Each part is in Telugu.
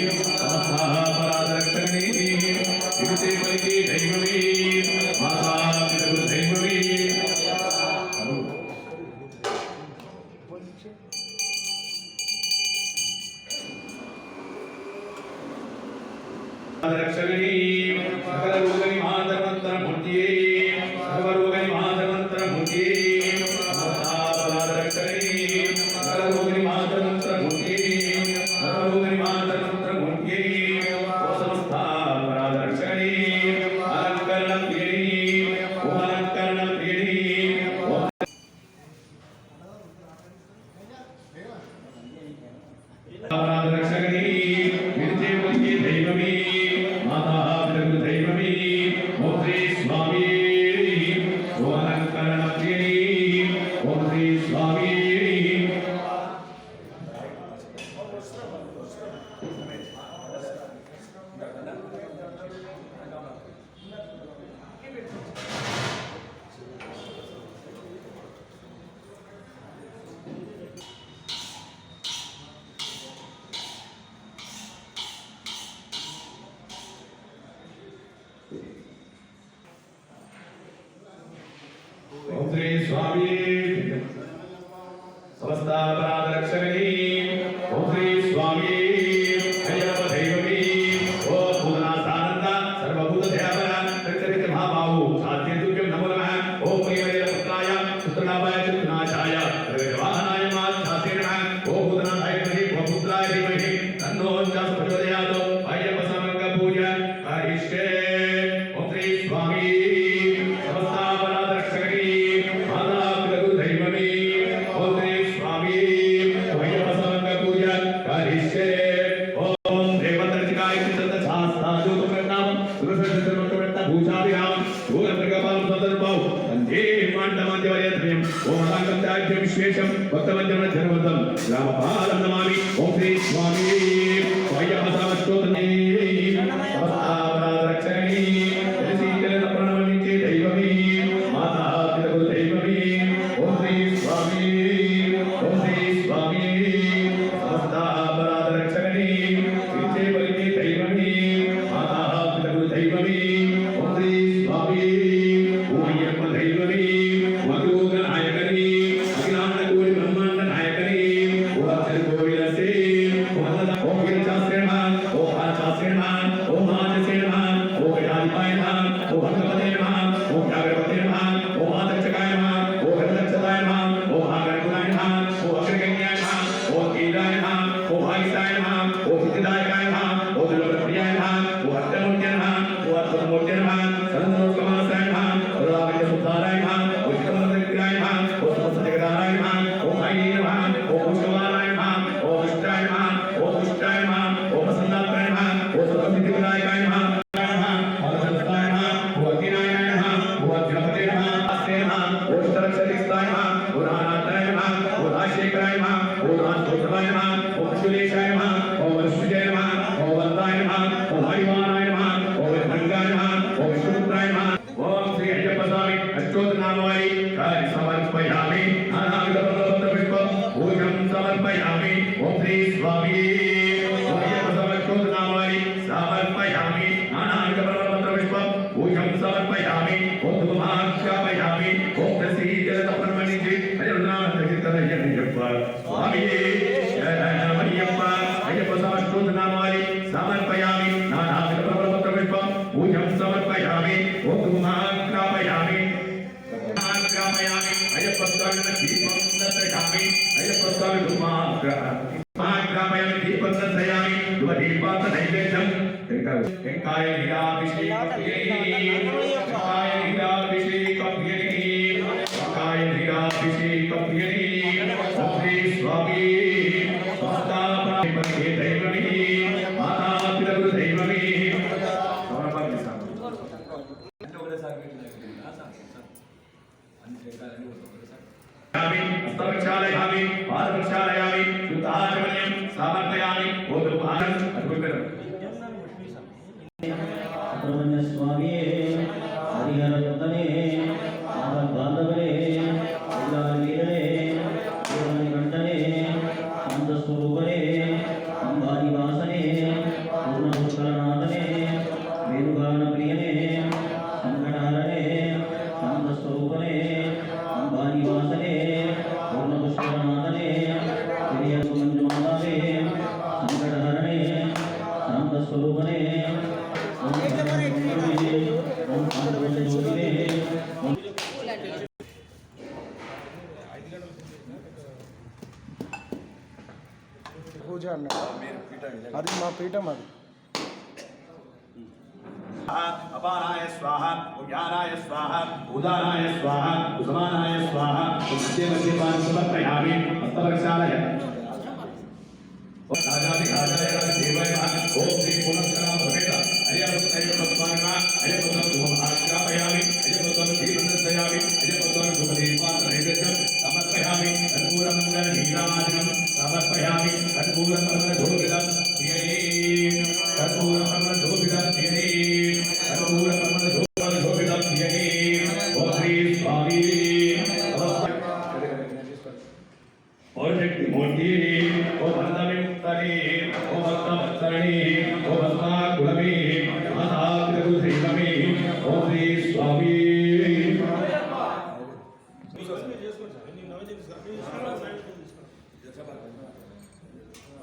நமஸ்கார ரக்ஷணே இது சேவைக்கு தெய்வமே. തൽപാവ് വന്ദേ പാണ്ഡവാന്ത്യവരേന്ദ്രയം ഓണാകന്ദാഭ്യ വിശേഷം ഭക്തവഞ്ചന ജനവന്തം രാമപാലം നമാമി ഓം ശ്രീ സ്വാമി വയ്യാമസാമസ്തോത്രേ టెంకాయ టెంకాయ నిరాభిషేకం పూజ అన్నాడు అది మా పీఠం అది అపానాయ స్వాహ ఉజ్ఞానాయ స్వాహ ఉదానాయ స్వాహ కుసమానాయ స్వాహ మధ్య మధ్య పాన్ సమర్పయామి హస్తవక్షాలయ ఓం రాజాది రాజాయ దేవాయ ఓం శ్రీ పునఃకరామ సమేత అయ్యప్ప స్వామి అయ్యప్ప ధూమ ఆశ్రాపయామి అయ్యప్ప దీపందయామి అయ్యప్ప ధూమ దీపాంత నైవేద్యం సమర్పయామి కర్పూర మంగళ रामप्रयामि अनुकूलकर्मधोगिदम्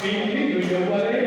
Filho de Jeová.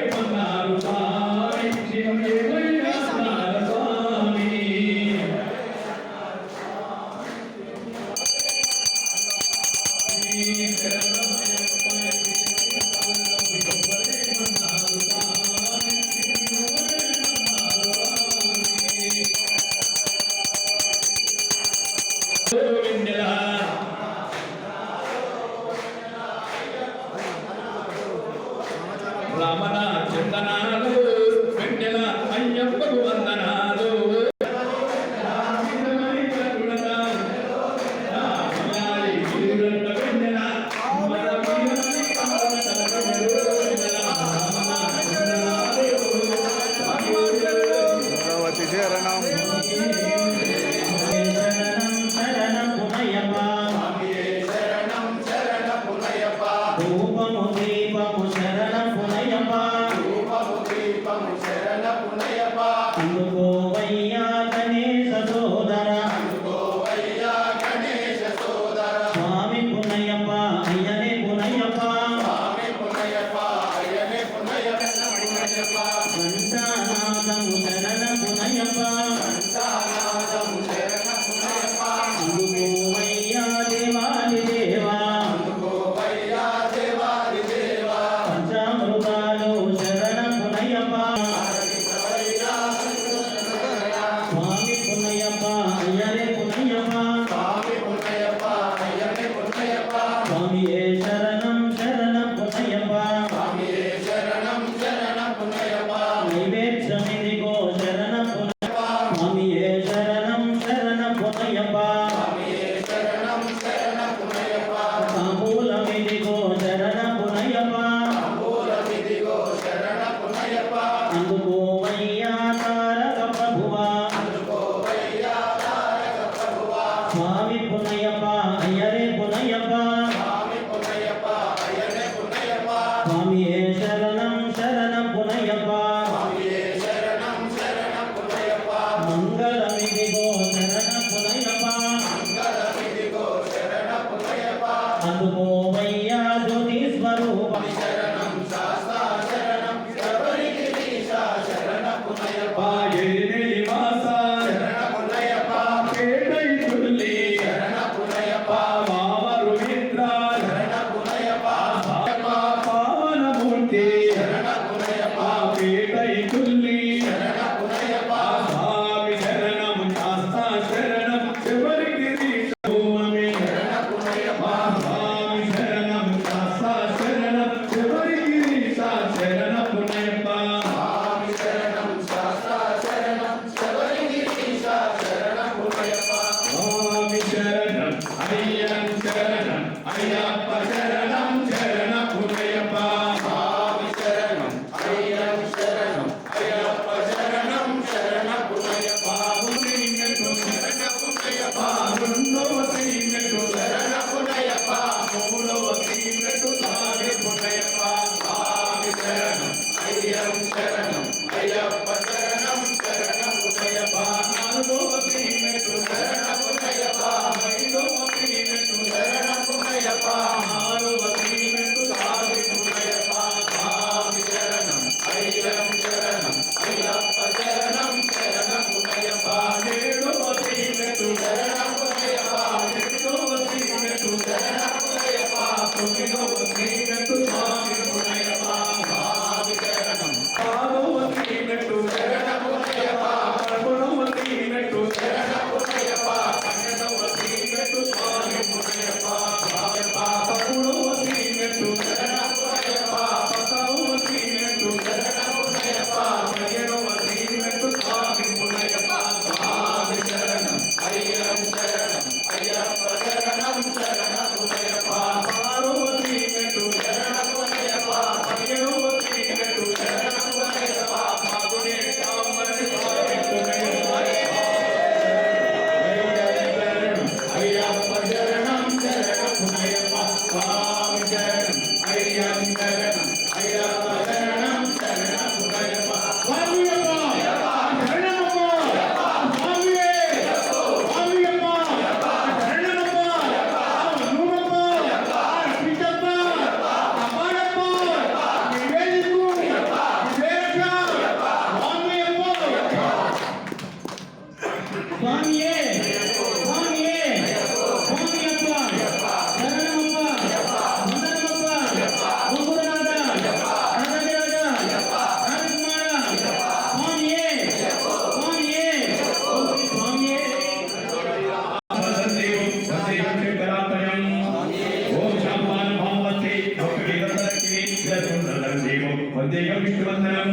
പ്രത്യേകം വിഷ്ണുവന്ദനം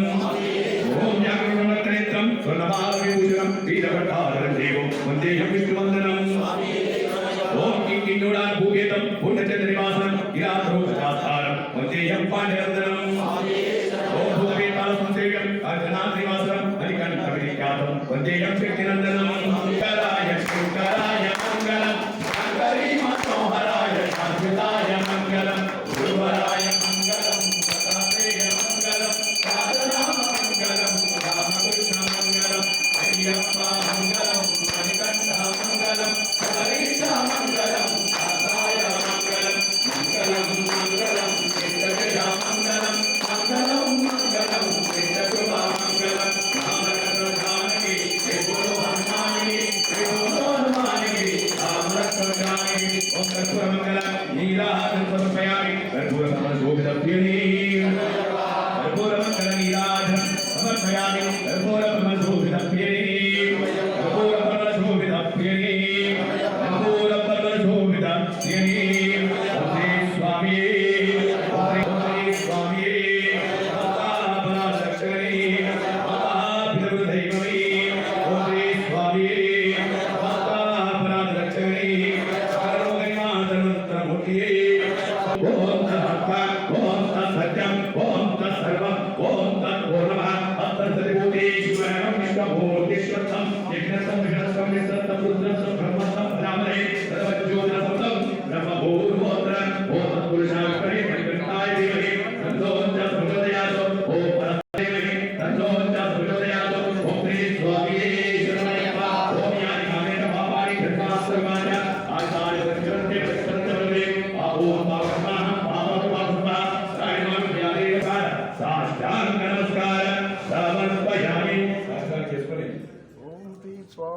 ഓം ഞാഗണത്രേത്രം സ്വർണമാവിഭൂഷണം വീരഭട്ടാരം ദൈവം. പ്രത്യേകം பிரயாணினம் கர்பூர பிரமசூபிதம் பிரிவே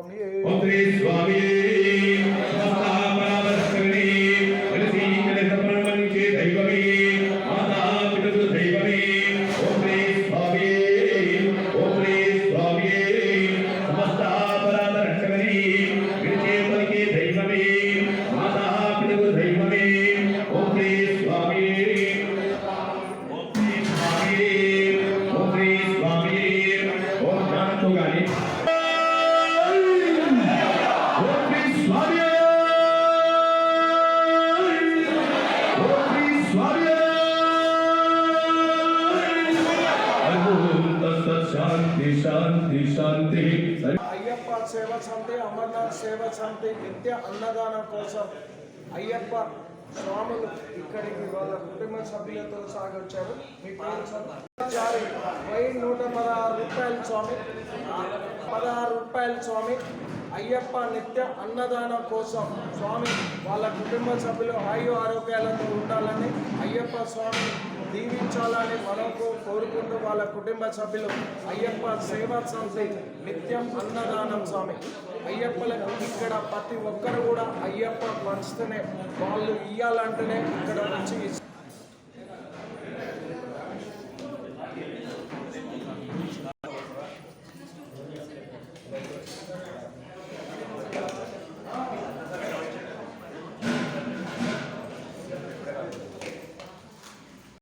Swami. Mantri Swami. అయ్యప్ప సేవ సమితి అమర్నాథ్ సేవ సమితి నిత్య అన్నదానం కోసం అయ్యప్ప స్వాములు ఇక్కడికి వాళ్ళ కుటుంబ సభ్యులతో సాగొచ్చారు. మీ పేరు సార్? వై నూట పదహారు రూపాయలు స్వామి. పదహారు రూపాయలు స్వామి. అయ్యప్ప నిత్య అన్నదానం కోసం స్వామి వాళ్ళ కుటుంబ సభ్యులు ఆయు ఆరోగ్యాలతో ఉండాలని అయ్యప్ప స్వామి దీవించాలని మనకు కోరుకుంటూ వాళ్ళ కుటుంబ సభ్యులు అయ్యప్ప సేవా సమితి నిత్యం అన్నదానం స్వామి. అయ్యప్పలకు ఇక్కడ ప్రతి ఒక్కరు కూడా అయ్యప్ప పంచుతూనే వాళ్ళు ఇయ్యాలంటేనే ఇక్కడ వచ్చి